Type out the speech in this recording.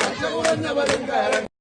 వచ్చే